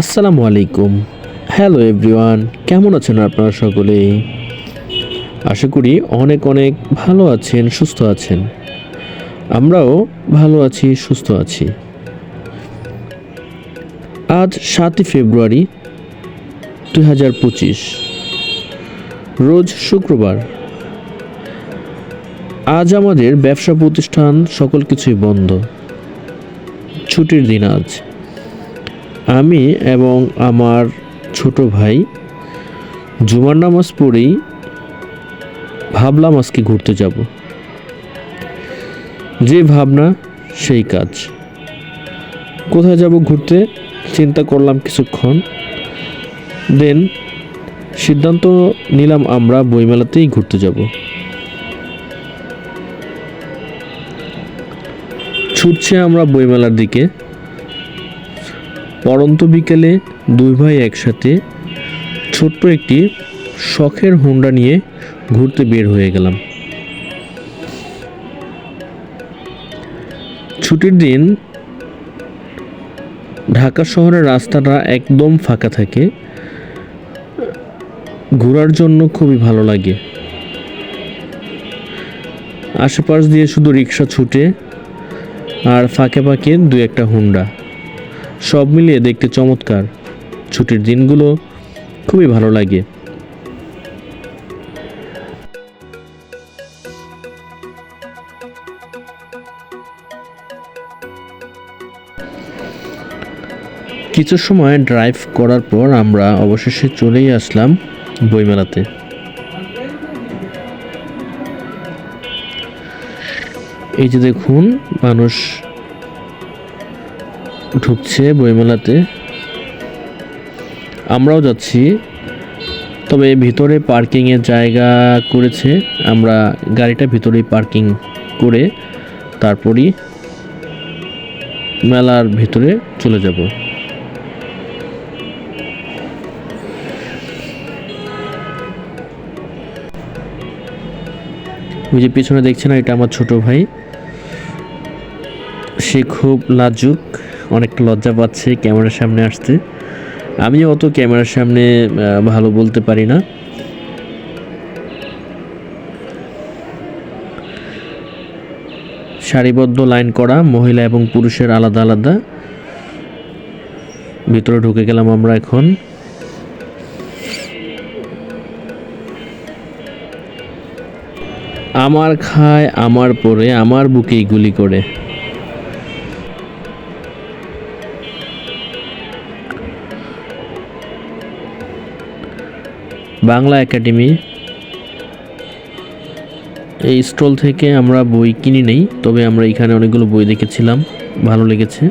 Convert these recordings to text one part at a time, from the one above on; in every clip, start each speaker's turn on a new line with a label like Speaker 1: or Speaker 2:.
Speaker 1: আসসালামু আলাইকুম। Hello everyone কেমন আছেন আপনারা সকলে? আশা করি অনেক অনেক ভালো আছেন, সুস্থ আছেন। আমরাও ভালো আছি, সুস্থ আছি। আজ সাতই ফেব্রুয়ারি দুই হাজার পঁচিশ, রোজ শুক্রবার। আজ আমাদের ব্যবসা প্রতিষ্ঠান সকল কিছুই বন্ধ। ছুটির দিন আজ। আমি এবং আমার ছোট ভাই জুমার নামাজ পড়েই ভাবলাম আজকে ঘুরতে যাব। যে ভাবনা, সেই কাজ। কোথায় যাব ঘুরতে? চিন্তা করলাম কিছুক্ষণ। দেন সিদ্ধান্ত নিলাম আমরা বইমেলাতেই ঘুরতে যাব। ছুটছে আমরা বইমেলার দিকে। পরন্ত বিকেলে দুই ভাই একসাথে ছোট্ট একটি শখের হোন্ডা নিয়ে ঘুরতে বের হয়ে গেলাম। ছুটির দিন ঢাকা শহরের রাস্তাটা একদম ফাঁকা থাকে। ঘোরার জন্য খুবই ভালো লাগে। আশেপাশ দিয়ে শুধু রিক্সা ছুটে আর ফাঁকে ফাঁকে দু একটা হুন্ডা। সব মিলিয়ে দেখতে চমৎকার। ছুটির দিনগুলো খুবই ভালো লাগে। কিছু সময় ড্রাইভ করার পর আমরা অবশেষে চলেই আসলাম বইমেলাতে। এই যে দেখুন, মানুষ ঢুকছে বইমেলাতে। আমরাও যাচ্ছি। তবে ভিতরে পার্কিংয়ের জায়গা করেছে। আমরা গাড়িটা ভিতরেই পার্কিং করে তারপরই মেলার ভিতরে চলে যাব। ওই যে পিছনে দেখছেন এটা আমার ছোট ভাই। সে খুব লাজুক। অনেকটা লজ্জা পাচ্ছে ক্যামেরার সামনে আসতে। আমি অত ক্যামেরার সামনে ভালো বলতে পারি না। সারিবদ্ধ লাইন করা, মহিলা এবং পুরুষের আলাদা আলাদা। ভিতরে ঢুকে গেলাম আমরা এখন। আমার খায়, আমার পরে, আমার বুকেই গুলি করে। বাংলা একাডেমি। এই স্টল থেকে আমরা বই কিনি নেই, তবে আমরা এখানে অনেকগুলো বই দেখেছিলাম, ভালো লেগেছে।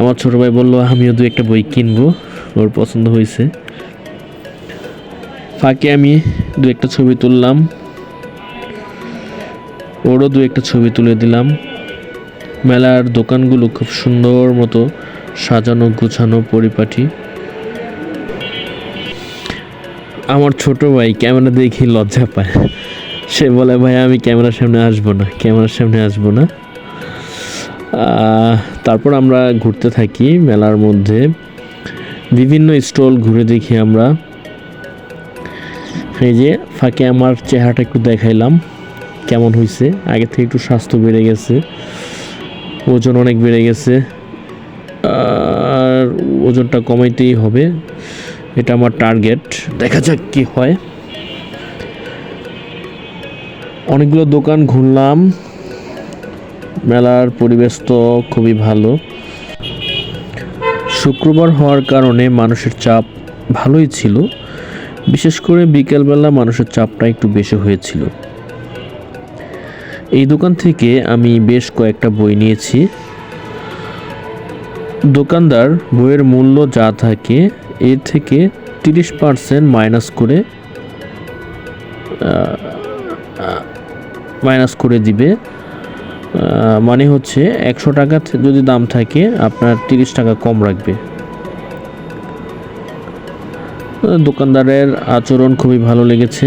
Speaker 1: আমার ছোট ভাই বলল, আমিও দু একটা বই কিনবো, ওর পছন্দ হয়েছে। ফাঁকে আমি দু একটা ছবি তুললাম, ওরও দু একটা ছবি তুলে দিলাম। মেলার দোকানগুলো খুব সুন্দর মতো সাজানো, গুছানো, পরিপাটি। আমার ছোট ভাই ক্যামেরা দেখে লজ্জা পায়। সে বলে, ভাই, আমি ক্যামেরার সামনে আসব না, ক্যামেরার সামনে আসব না। তারপর আমরা ঘুরতে থাকি মেলার মধ্যে। বিভিন্ন স্টল ঘুরে দেখি আমরা। এই যে ফাঁকে আমার চেহারাটা একটু দেখাইলাম, কেমন হয়েছে আগে থেকে একটু স্বাস্থ্য বেড়ে গেছে, ওজন অনেক বেড়ে গেছে, আর ওজনটা কমাইতেই হবে। এটা আমার টার্গেট দেখা যাক কি হয়। অনেকগুলো দোকান ঘুরলাম। মেলার পরিবেশ তো খুবই ভালো। শুক্রবার হওয়ার কারণে মানুষের চাপ ভালোই ছিল। বিশেষ করে বিকেলবেলা মানুষের চাপটা একটু বেশি হয়েছিল। এই দোকান থেকে আমি বেশ কয়েকটা বই নিয়েছি। দোকানদার বইয়ের মূল্য যা থাকে এর থেকে তিরিশ পার্সেন্ট মাইনাস করে মাইনাস করে দিবে। মানে হচ্ছে একশো টাকা যদি দাম থাকে, আপনার তিরিশ টাকা কম রাখবে। দোকানদারের আচরণ খুবই ভালো লেগেছে।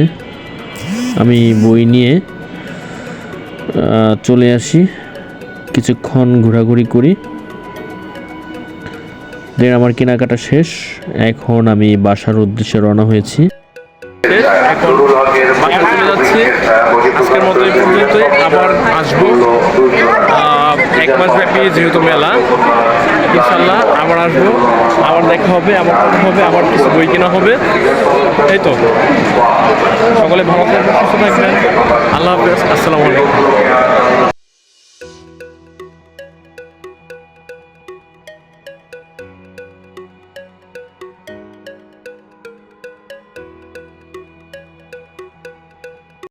Speaker 1: আমি বই নিয়ে চলে আসি। কিছুক্ষণ ঘোরাঘুরি করি। দেন আমার কেনাকাটা শেষ, এখন আমি বাসার উদ্দেশ্যে রওনা হয়েছি। আজকের মতো এই পর্যন্তই। আবার আসব। এক মাস ব্যাপী যেহেতু মেলা, ইনশাল্লাহ আবার আসব। আবার দেখা হবে, আবার কথা হবে, আবার কিছু বই কেনা হবে। এই তো। সকলে ভালো থাকবেন, সুস্থ থাকবেন। আল্লাহ হাফেজ। আসসালামু আলাইকুম।